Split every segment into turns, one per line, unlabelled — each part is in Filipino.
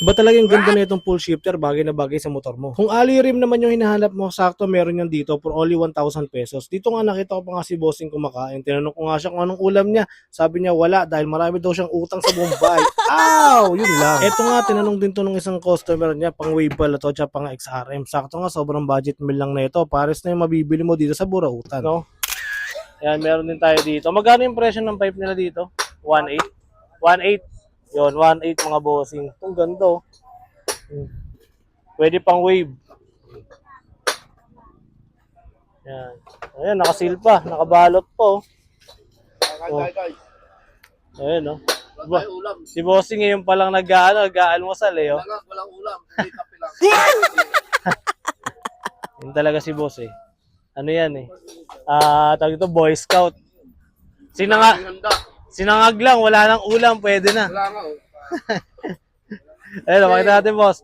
Iba talaga yung ganda na itong full shifter, bagay na bagay sa motor mo. Kung ali rim naman yung hinahanap mo, sakto meron yan dito for only 1,000 pesos. Dito nga nakita ko pa nga si Bossing kumakain. Tinanong ko nga siya kung anong ulam niya. Sabi niya wala dahil marami daw siyang utang sa Bombay. Ow! Yun lang. Ito nga, tinanong din to ng isang customer niya, pang wave pala to, tsaka pang XRM. Sakto nga, sobrang budget meal lang na ito. Pares na yung mabibili mo dito sa Burautan. No? Yan, meron din tayo dito. Magkano yung presyo ng pipe nila dito? 1.8? 1.8. Yun, 1.8 mga bossing. Itong ganda oh. Pwede pang wave. Yan. Ayan, nakasil pa. Nakabalot po. Oh. Ayan oh. Ba, si bossing ngayon pa lang nag-ano, nag-aalmusal eh oh.
Wala, walang ulam. Kape lang.
Yun talaga si boss eh. Ano yan eh. Ah, tawag ito Boy Scout. Sinanga,
Handa.
Sinangag lang, wala nang ulam, pwede na.
Wala nga oh.
Ayun, makita natin boss.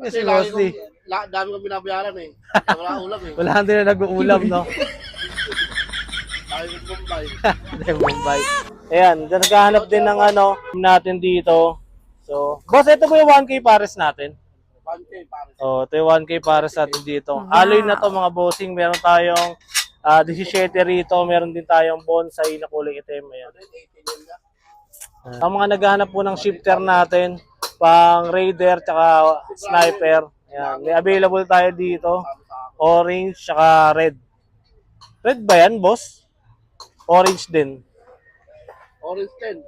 Kasi
Si
lagi
Bossy.
kong, la, dami kong binabayaran eh. Wala ulam eh.
Wala din na nag-uulam, no?
Lagi kong Bombay.
Hindi, Mumbai. Ayan, naghahanap din ng ano natin dito. So, boss, ito po yung 1K pares natin.
Pante, pare.
Oh, ito yung 1K pares natin dito. Alloy na to mga bossing. Meron tayong ah 17 rito. Meron din tayong bonsai na kulay itim. Ayan.
18 yun nga.
Ang mga naghahanap po ng shifter natin, pang Raider tsaka Sniper. Ayan. May available tayo dito. Orange tsaka red. Red ba yan, boss? Orange din.
Orange 10.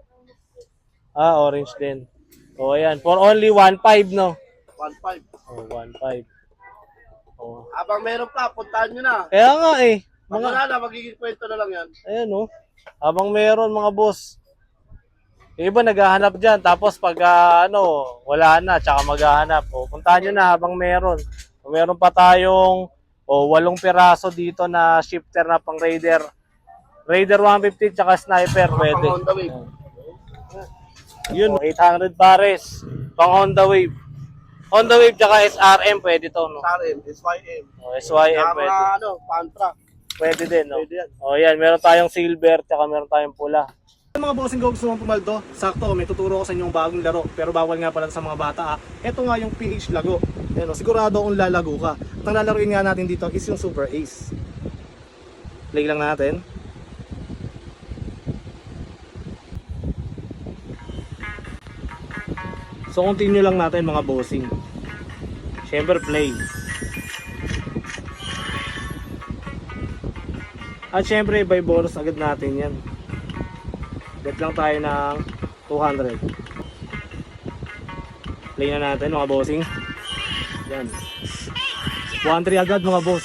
Ah, orange din. O, ayan. For only 1.5, no?
1.5.
Oh, 1.5. Oh.
Abang meron pa, puntahan nyo na.
Kaya nga eh. Mga,
wala na, magiging kwento na lang yan.
ayan oh. Habang meron mga boss. Yung iba naghahanap dyan. Tapos pag ah, ano, wala na, tsaka maghahanap. O, puntahan nyo na habang meron. Kung meron pa tayong o walong piraso dito na shifter na pang Raider. Raider 150 tsaka Sniper pwede.
Wave.
Yun, 800 pares. Pang Honda Wave. Honda Wave tsaka SRM pwede to, no?
SRM, SYM.
O, SYM
Kaya
pwede.
ano, Pantra.
Pwede din, no?
Pwede yan.
O yan, meron tayong silver, tsaka meron tayong pula. Mga bossing ko gusto mong pumaldo, sakto, may tuturo ko sa inyong bagong laro, pero bawal nga pala sa mga bata. Ah. Ito nga yung PH Lago. Yan, o, sigurado kung lalago ka. At ang lalaruin nga natin dito is yung Super Ace. Play lang natin. So continue lang natin mga bossing. Siyempre play. At syempre, by bonus agad natin yan. Bet lang tayo ng 200. Play na natin mga bossing. Yan. 1-3 agad mga boss.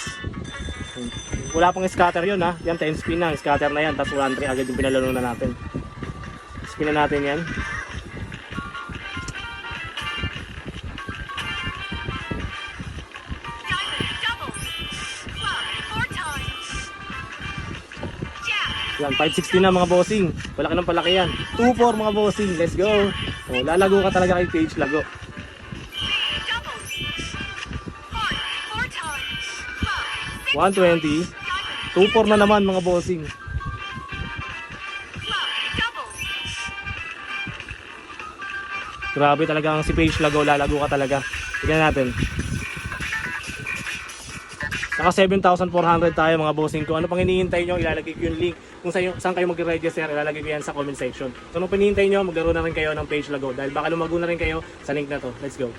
Wala pang scatter yun ha. Yan 10 spin na. Scatter na yan. Tapos 1-3 agad yung pinalaro na natin. Spin na natin yan. Yan, 560 na mga bossing. Palaki ng palaki yan. 2-4 mga bossing. Let's go. Oh, lalago ka talaga kay Page Lago.
One four six
120. 2-4 na naman mga bossing. Grabe talaga ang si Page Lago. Lalago ka talaga. Tignan natin. Naka 7,400 tayo mga bossing ko. Ano pang hinihintay nyo? Ilalagay ko yung link. Kung saan, saan kayo mag-register, ilalagay ko yan sa comment section. So pang hinihintay nyo? Maglaro na rin kayo ng Page Lago. Dahil baka lumago na rin kayo sa link na to. Let's go.